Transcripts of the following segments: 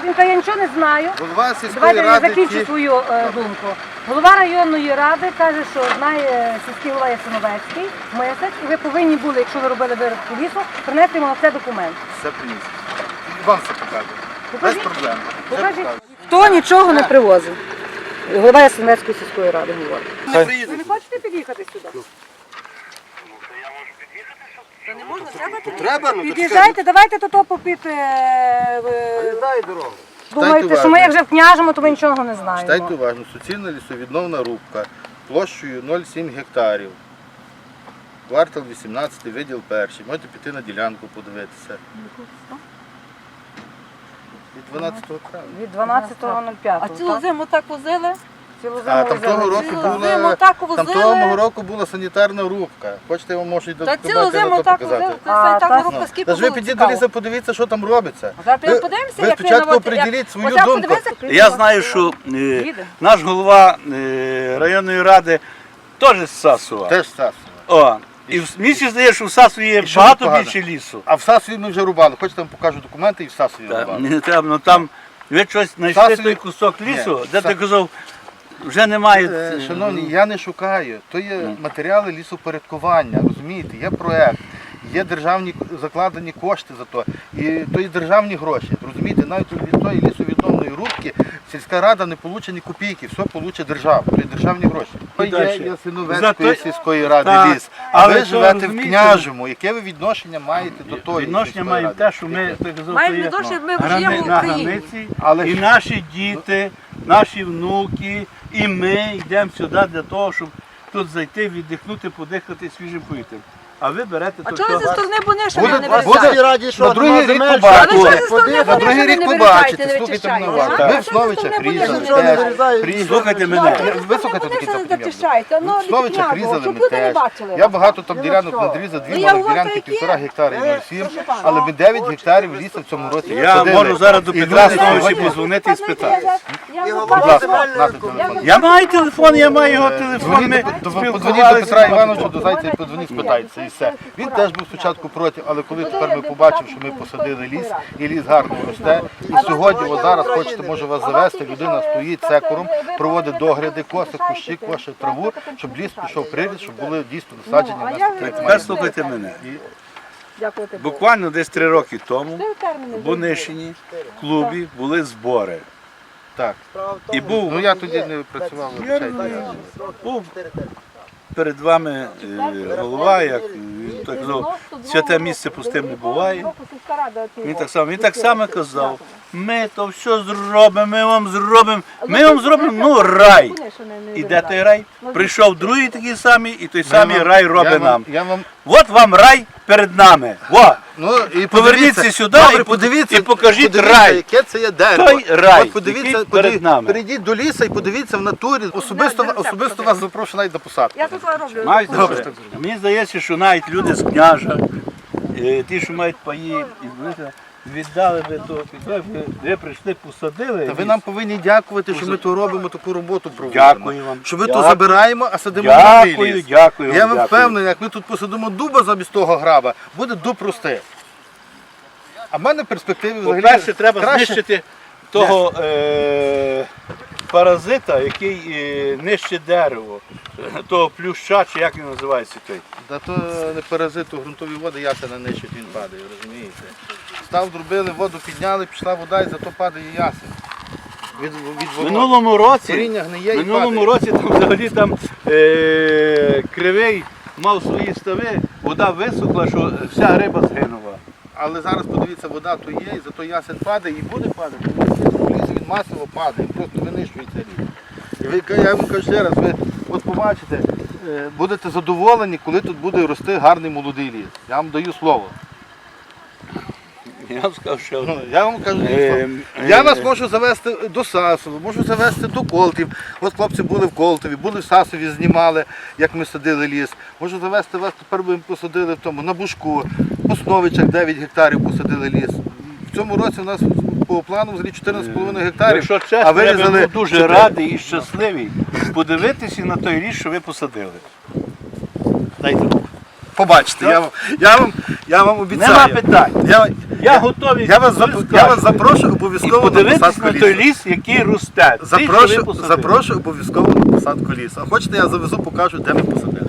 каже, я нічого не знаю. Голова сільської Давайте я ради закінчу ті- свою е, думку. Голова районної ради каже, що знає сільський голова Ясиновецький, Мисач, і ви повинні були, якщо ви робили вирубку лісу, принести йому на це документ. все приніс. Вам все покажу. Без Покажіть. проблем. Все Покажіть. покажу. Хто нічого не привозив? Голова Ясиновецької сільської ради говорить. Ви не хочете під'їхати сюди? Та не можна, треба Треба, ну то Під'їжджайте, давайте тут попід. е, ви дай дорогу. Думаєте, що ми як вже в княжому, то ми нічого не знаємо. Читайте уважно. Суцільна лісовідновна рубка площею 0,7 гектарів. Квартал 18, виділ перший. Можете піти на ділянку подивитися. Від 12 травня. Від 12.05. А цілу зиму так возили? А там того року була зиму так там того року була санітарна рубка. Хочете, я вам можу і до Та цілу зиму так показати. возили. А, санітарна та- рубка скільки Та ж ви було підіть до цікаво. лісу, подивіться, що там робиться. Зараз Ви, подивимося, ви як спочатку наводить- як- свою думку. подивися, Я знаю, що е, Їде. наш голова е, районної ради теж з Сасова. Теж Сасово. О, і в- мені ще здається, що в Сасові є І що багато більше лісу. А в Сасові ми вже рубали. Хочете, я вам покажу документи і в Сасові Та, рубали. не треба, ну там ви щось знайшли Сасові- той кусок лісу, Ні, де Са- ти казав, вже немає. Е, Шановні, я не шукаю. То є матеріали лісопорядкування, розумієте, є проект, є державні закладені кошти за то. І то є державні гроші. Розумієте, навіть від тої лісовідомної рубки сільська рада не получить ні копійки, все получить держава, є державні гроші. То є дальше. Ясиновецької Зато- сільської ради Так, ліс. А але ви то, живете в розумієте, княжому. Яке ви відношення маєте до тої Відношення сільської маємо ради? те, що ми ти казав, Маємо то є відношення, ми грани- живемо в на Україні. границі, Але і ж- наші діти, наші внуки, і ми йдемо сюди для того, щоб тут зайти, віддихнути, подихати свіжим повітрям. А ви берете А то чого ви зі сторони Бунишина Буде- не буде- вирішаєте? раді, що На другий рік що Але ви що ви. На другий рік не побачите, вирізаєте, не слухайте мене вичищаєте, уважно. Ви в Словичах різали? Слухайте мене. Вислухайте до Вони кінця не зачищаєте, ну, В Словичах різали щоб ми люди не теж. бачили. Я багато там Ну, ділянок що? надрізав, дві Ну, я мали говорю, ділянки які? півтора гектара і Е, 0,7, але ми 9 гектарів лісу в цьому році Я посадили. можу зараз до І якраз сьогодні- позвонити і спитати. Я вам Будь ласка, телефон. Я маю телефон, я маю його телефон. Дзвоніть Ми до- до- Подзвоніть до спілкувалися. Петра Івановича, до Зайця і подзвоніть, спитайтеся і все. Він теж був спочатку проти, але коли тепер ми побачимо, що ми посадили ліс, і ліс гарно росте, і сьогодні, от зараз хочете, може вас завести, людина стоїть секором, проводить догляди, коси, кущі, коше траву, щоб ліс пішов приріст, щоб були дійсно насаджені Ну, а на я стільки Тепер слухайте мене. Буквально десь три роки тому в Бунишині в клубі були збори. Так. І був Ну я тоді не працював, я- був перед вами е, голова, як він так казав, святе місце пустим не буває. Він так само, він так само казав, ми то все зробимо, ми вам зробимо, ми вам зробимо ну рай. І де той рай? Прийшов другий такий самий, і той самий рай робить нам. От вам рай перед нами. Во! Ну і Поверніться сюди Добре, і подивіться, і покажіть подивіться, рай. Яке це є дерево. Той рай, От подивіться, який перед нами. Перейдіть до лісу і подивіться в натурі. Особисто, особисто вас запрошую навіть до посадки. Я тут роблю. Мають Добре. Мені здається, що навіть люди з княжа, е, ті, що мають паї, і знаєте, віддали би то, ви, ви прийшли, посадили. Та ви нам повинні дякувати, що ми то робимо, таку роботу проводимо. Дякую вам. Що ми то Дякую. забираємо, а садимо Дякую, новий ліс. дякую Я вам дякую. впевнений, як ми тут посадимо дуба замість того граба, буде дуб рости. А в мене перспективи взагалі. По-перше, треба краще- знищити того е, паразита, який е, нищить дерево, того плюща, чи як він називається той. Та то не паразит у ґрунтові води, ясена нищить, він падає, розумієте? Став, зробили, воду підняли, пішла вода і зато падає ясен. Від, від В минулому році, Коріння гниє в і минулому падає. році там взагалі там е, кривий мав свої стави, вода висохла, що вся риба згинула. Але зараз подивіться, вода то є, і зато ясен падає і буде падати. Ліс він масово падає, просто винищується ліс. І ви, я вам кажу ще раз, ви от побачите, е, будете задоволені, коли тут буде рости гарний молодий ліс. Я вам даю слово. Я вам сказав, що Ну, я вам кажу, Е, слово. е, Я вас можу завести до Сасова, можу завести до Колтів. От хлопці були в Колтові, були в Сасові, знімали, як ми садили ліс. Можу завести вас, тепер ми посадили в тому, на Бушку, в Основичах 9 гектарів посадили ліс. В цьому році у нас по плану взагалі 14,5 гектарів. Якщо а чесно, я вирізали був дуже 4. радий і щасливий подивитися на той ліс, що ви посадили. Дайте руку. Побачите. Я, вам- я, вам, я вам обіцяю. Нема питань. Я, Я готовий я, вас, зап- я вас запрошую обов'язково на посадку на лісу. той ліс, який росте. Запрошую, запрошую обов'язково на посадку лісу. А хочете, я завезу, покажу, де ми посадили.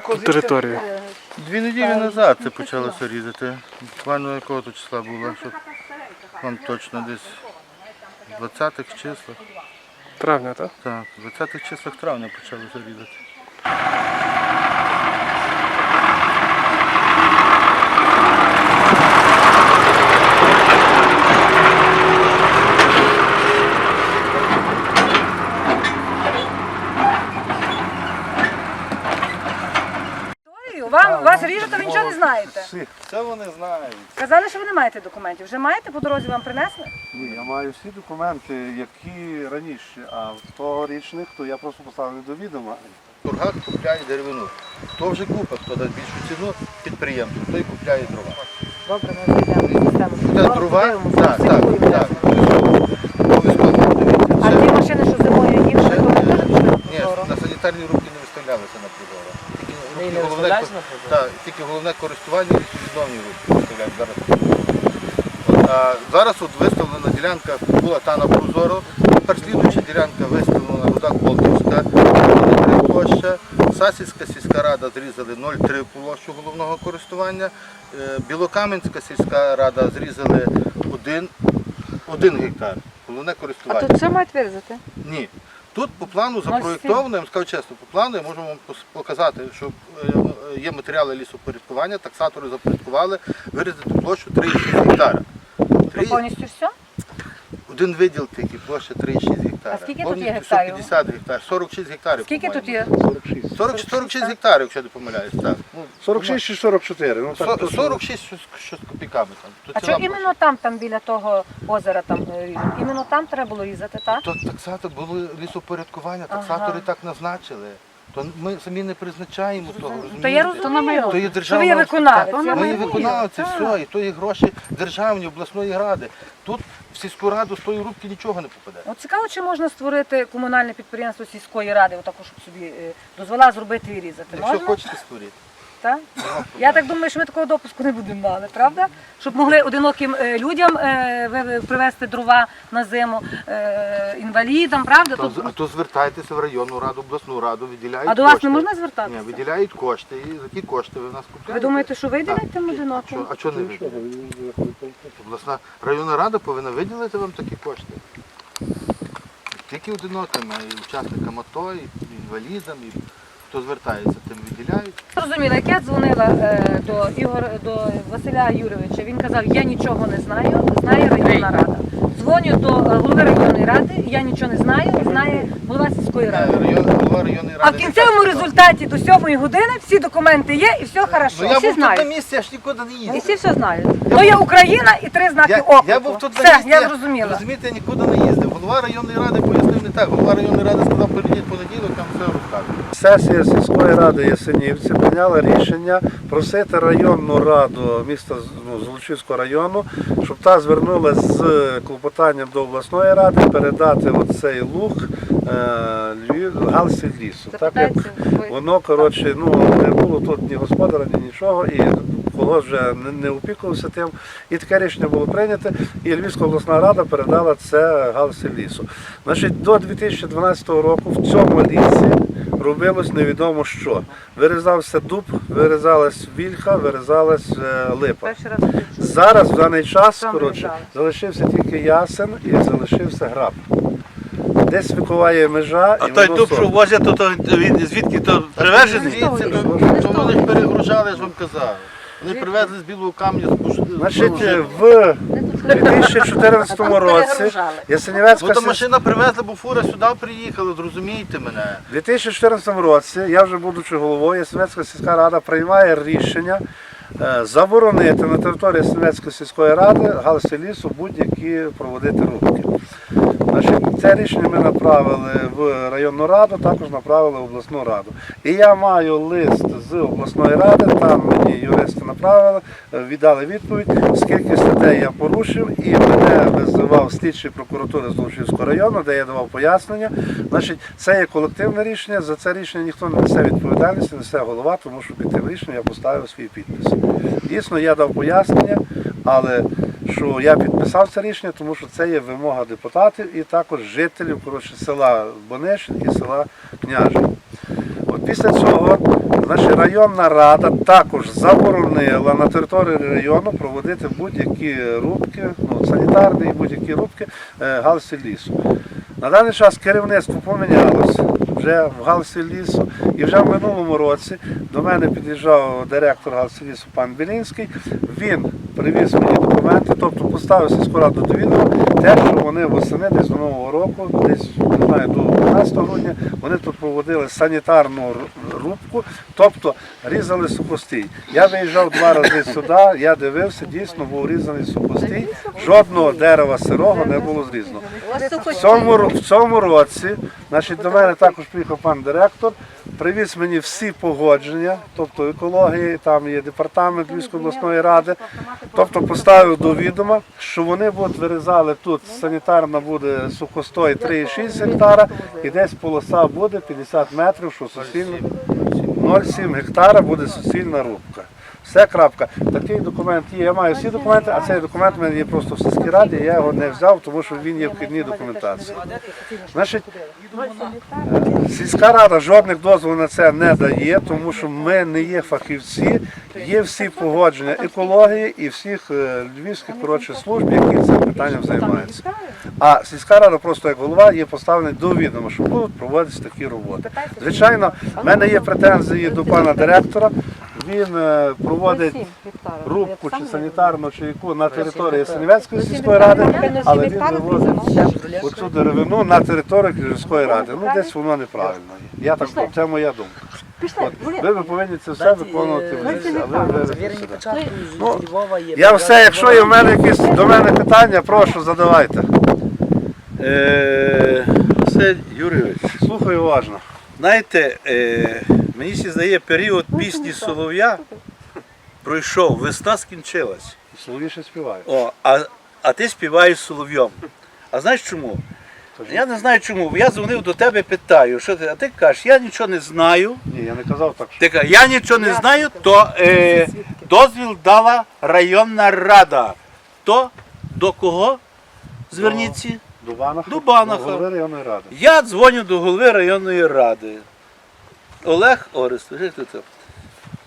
Територію. Дві неділі назад це почалося різати. Буквально якого то числа було, щоб вам точно десь в 20-х числах. Травня, так? Так, в 20-х числах травня почалося різати. Ой, Вам вас ріжуть, а ви нічого не. Це вони знають. Казали, що ви не маєте документів. Вже маєте по дорозі вам принесли? Ні, я маю всі документи, які раніше, а тогорічних, то я просто поставив до відома. Тургак купляє деревину. Хто вже купить, хто дасть більшу ціну підприємцю, той купляє дрова. Добре, ми зайдемо в дрова? Так, так, так. Обов'язково дивіться. А ті машини, що зимою ще- то вони теж Ні, на санітарні рубки не виставлялися на прозоро. Тільки, тільки, головне, так, тільки головне користування і відновні виставляють зараз. От, а зараз от виставлена ділянка була та на прозоро, тепер слідуюча ділянка виставлена руда Колківська, 0,3 площа, Сасівська сільська рада зрізали 0,3 площу головного користування, е, Білокам'янська сільська рада зрізали 1, 1 гектар. Головне А користування. тут що мають вирізати? Ні. Тут по плану запроєктовано, я вам скажу чесно, по плану я можу вам показати, що е, є матеріали лісопорядкування, таксатори запорядкували вирізати площу 3,6 гектара. Три- Повністю все? Один виділ тільки, площа 3,6 гектара. А скільки тут є гектарів? 150 гектар, 46 гектарів. Скільки тут по-моєму. є? 46. 40, 46 гектарів, якщо не помиляюсь. Так. Ну, 46 чи 44? Ну, так, со- точно. 46 що, з- що з копійками там. Тут А ціла що площа. іменно там, там біля того озера там е? Іменно там треба було різати, так? То таксатор були лісопорядкування, Ага. таксатори так назначили. То ми самі не призначаємо того. То я розумію, То є що ви державна є виконавець. Я Ми є виконавці, все, і то є гроші державні, обласної ради. Тут в сільську раду з тої рубки нічого не попаде. От цікаво, чи можна створити комунальне підприємство сільської ради, отаку, щоб собі е, дозвола зробити і різати. Якщо Можна? хочете створити. Так? Я так думаю, що ми такого допуску не будемо мали, правда? Щоб могли одиноким е, людям е, ви- ви привезти дрова на зиму, е, інвалідам, правда? То, Тут- а то звертайтеся в районну раду, обласну раду, виділяють А до вас кошти. не можна Ні, звертатися? виділяють кошти, і за ті кошти ви в нас купляєте. Ви думаєте, що виділять тим Що- одиноким? А чого не виділяють? Обласна районна рада повинна виділити вам такі кошти. Тільки одиноким, а і учасникам АТО, і інвалідам, і хто звертається, тим виділяють. Зрозуміла, як я дзвонила е, до Ігор до Василя Юрійовича, він казав, я нічого не знаю, знає районна рада. Дзвоню до е, голови районної ради, я нічого не знаю, знає голова сільської ради. Район, голова районної А в кінцевому результаті до сьомої години всі документи є і все Ну хорошо. я Всі був тут на знають. місці, я ж нікуди не І їздив. всі все знають. То є Україна і три знаки Я, оклику. я був тут на Все, місці, я зрозуміла. розумієте, я нікуди не їздив. Голова районної ради пояснив не так. Голова районної ради сказав, прийдіть понеділок, там все розкажуть. Сесія сільської ради Ясенівці прийняла рішення просити районну раду міста ну, Золочівського району, щоб та звернулася з клопотанням до обласної ради передати оцей луг Львів, галсі лісу. Так як воно, коротше, ну, не було тут ні господаря, ні нічого, і колгосп вже не опікувався тим. І таке рішення було прийнято, і Львівська обласна рада передала це галсі лісу. Значить, до 2012 року в цьому лісі робилось невідомо що. Вирізався дуб, вирізалась вільха, вирізалась е, липа. Перший раз почула. Зараз в даний час Сам коротше, вирізали. залишився тільки ясен і залишився граб. Десь викуває межа, А і той воно дуб, що возять, то, то він звідки то привезений? То, то вони ж перегружали, я ж вам казав. Вони привезли з білого камня з Буш- Значить, в 2014 році Ясенівецька то машина привезла, бо фура сюди приїхала, зрозумійте мене. У 2014 році, я вже будучи головою, Ясенецька сільська рада приймає рішення е, заборонити на території Ясенецької сільської ради галузі лісу будь-які проводити рубки. Значить, це рішення ми направили в районну раду, також направили в обласну раду. І я маю лист з обласної ради, там мені юристи направили, е, віддали відповідь, скільки статей я порушив, і мене визивав слідчий прокуратури з Золочівського району, де я давав пояснення. Значить, це є колективне рішення, за це рішення ніхто не несе відповідальності, несе голова, тому що під тим рішенням я поставив свій підпис. Дійсно, я дав пояснення, але що я підписав це рішення, тому що це є вимога депутатів і також жителів коротше, села Бонешин і села Княжин. От після цього наша районна рада також заборонила на території району проводити будь-які рубки, ну, санітарні будь-які рубки галузі лісу. На даний час керівництво помінялося вже в галсі лісу, і вже в минулому році до мене під'їжджав директор галсі лісу пан Білінський. Він привіз мені документи, тобто поставив сільську раду до відома те, що вони восени десь до нового року, десь не знаю, до 12 грудня, вони тут проводили санітарну рубку, тобто різали сухостій. Я виїжджав два рази сюди, я дивився, дійсно був різаний сухостій, жодного дерева сирого не було зрізано. В цьому, в цьому році значить, до мене також приїхав пан директор, привіз мені всі погодження, тобто екології, там є департамент Львівської обласної ради, тобто поставив до відома, що вони будуть вирізали тут санітарна буде сухостой 3,6 гектара і десь полоса буде 50 метрів, що суцільно 0,7 гектара буде суцільна рубка. Все крапка. Такий документ є. Я маю всі документи, а цей документ в мене є просто в сільській раді. Я його не взяв, тому що він є в вхідній документації. Значить, сільська рада жодних дозволів на це не дає, тому що ми не є фахівці, є всі погодження екології і всіх е, львівських коротше, служб, які цим питанням займаються. А сільська рада просто як голова є поставлена до відома, що будуть проводитися такі роботи. Звичайно, в мене є претензії до пана директора. Він е, проводить рубку чи санітарну, чи яку на території Сенівецької сільської ради, але він вивозить оцю деревину на територію Київської ради. Ну десь воно неправильно. є. Я так це моя думка. От, ви, ви повинні це все виконувати в лісі, а ви. Ну, я все, якщо є в мене якісь до мене питання, прошу задавайте. Е, Василь Юрійович, Слухаю уважно. знаєте, е, мені ще здає період пісні Солов'я пройшов, весна скінчилась. Словіше співаю. О, а, а ти співаєш солов'йом. А знаєш чому? Я не знаю чому. Я дзвонив до тебе, питаю, що ти, а ти кажеш, я нічого не знаю. Ні, я не казав так, що Ти кажеш, я нічого не знаю, то е, дозвіл дала районна рада. То до кого? Зверніться. до Банаха, До Банаха. до голови районної ради. Я дзвоню до голови районної ради. Олег як ти там?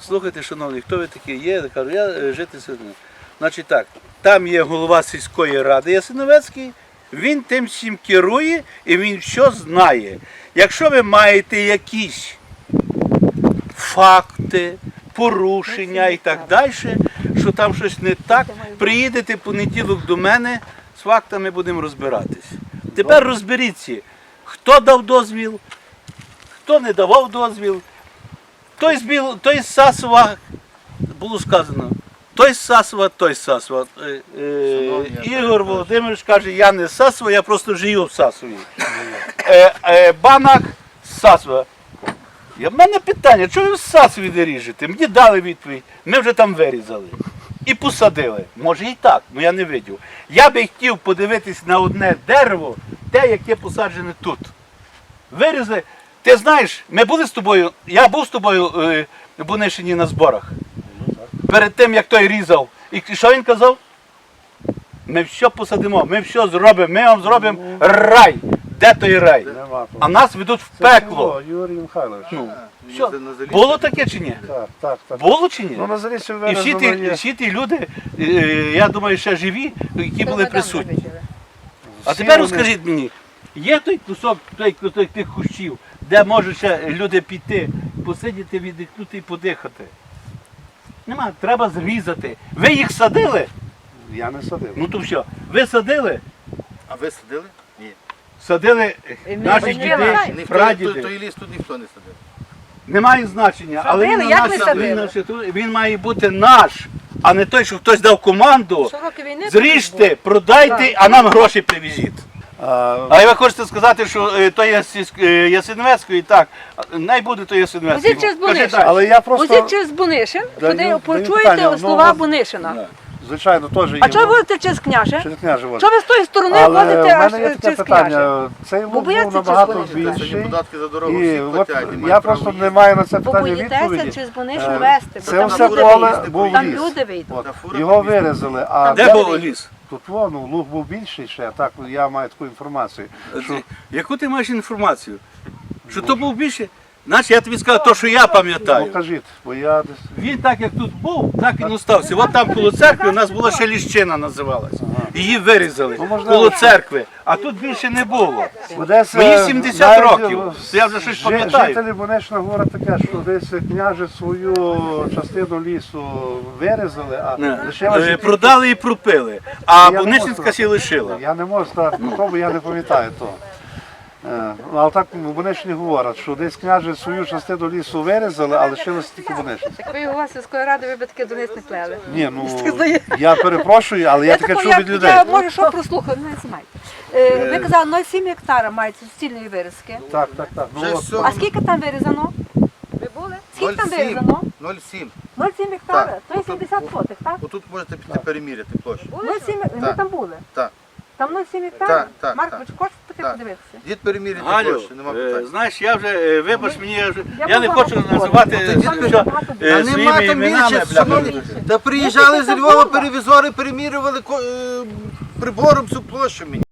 Слухайте, шановні, хто ви такі є? Я кажу, я е, житель Сосни. Значить так, там є голова сільської ради Ясиновецький, він тим всім керує і він що знає. Якщо ви маєте якісь факти, порушення і так далі, що там щось не так, приїдете в понеділок до мене, з фактами будемо розбиратись. Тепер розберіться, хто дав дозвіл, хто не давав дозвіл. Той з, Біл... той з Сасова, було сказано, той з Сасова, той з Сасова. Е, е, Ігор Володимирович каже, я не з Сасова, я просто живу в Сасові. Е, е, Банак з Сасова. Я, в мене питання, чого ви в Сасові не ріжете? Мені дали відповідь, ми вже там вирізали. І посадили. Може і так, але я не видів. Я би хотів подивитись на одне дерево, те, яке посаджене тут. Вирізали. Ти знаєш, ми були з тобою, я був з тобою е, в Бунишині на зборах. Перед тим, як той різав. І що він казав? Ми все посадимо, ми все зробимо, ми вам зробимо рай. Де той рай? Нема того. А нас ведуть в Це пекло. було, Юрій Михайлович. Ну, на залізі. Було таке чи ні? Так, так, так. Було чи ні? Ну, на І всі ті, є. всі ті люди, е, я думаю, ще живі, які були присутні. А тепер розкажіть мені, є той кусок, той кусок тих кущів, де можуть ще люди піти, посидіти, віддихнути і подихати? Нема, треба зрізати. Ви їх садили? Я не садив. Ну то все. Ви садили? А ви садили? Ні. Садили І наші батьки діди, знаємо. Прадіди. той, той ліс тут ніхто не садив. Немає значення, але Садили, він, як наш, не садили? він, наш, він має бути наш, а не той, що хтось дав команду. Що роки війни? Зріжте, продайте, а нам гроші привезіть. А, ви хочете сказати, що е, то є сільськ- е, Ясинвецької, так, най буде то Ясинвецької. Возіть через Бунишин. далі. але я просто, Возіть через Бунишин, Даю- туди даю почуєте питання, ну, слова Бунишина. Звичайно, теж є. А чого ви возите через княже? Через княже возить. Чого ви з тої сторони Але возите в аж мене є е, таке через княже? питання. Цей лук був набагато більший. податки за дорогу І всі от платять. і я просто не маю на це Бо питання боїтеся відповіді. через Е, вести, бо Це там все люди поле вийдуть. був Там ліс. люди вийдуть. От, Та фура Його вирізали, а Де був ліс? тут вон, ну, луг був більший ще, так я маю таку інформацію. Яку ти маєш інформацію? Що то був більше? Значить, я тобі сказав те, що я ну, пам'ятаю. кажіть, бо я десь Він так як тут був, так і остався. От там коло церкви у нас була ще ліщина називалась. Її вирізали Ну, коло церкви, а тут більше не було. десь Мені е, 70 навіть, років. е, Я вже щось жи- пам'ятаю. Жителі Бонечна говорять таке, що десь княже свою частину лісу вирізали, а Не. лишилося Е, Продали і пропили, а Я не можу ще лишила. Я не можу сказати про бо я не пам'ятаю того. Е, ну, Але так Бонечні говорять, що десь княже свою частину лісу вирізали, а лишилося тільки Бонечні. Так ви голова сільської ради, ви б таке до них не плели. Ні, ну я перепрошую, але я таке чув від людей. Я може що прослухаю, не знімайте. Е, Ви казали 0,7 гектара маєте суцільної вирізки. Так, так, так. Ну, от. А скільки там вирізано? Ви були? Скільки там вирізано? 0,7. 0,7 гектара, Так. то є 70 сотих, так? Отут можете піти переміряти площу. 0,7, ви там були? Так. Там 0,7 гектара? Так, так, Маркович, так. хочете Так. подивитися? Дід переміряти Галю, площу, нема е, питань. знаєш, я вже, е, вибач мені, я, вже, Я я не була хочу на називати Ну, тоді що, багато е, А нема своїми там іменами. більше, шановні. Та приїжджали Я з Львова перевізори, перемірювали ко- е, прибором цю площу мені.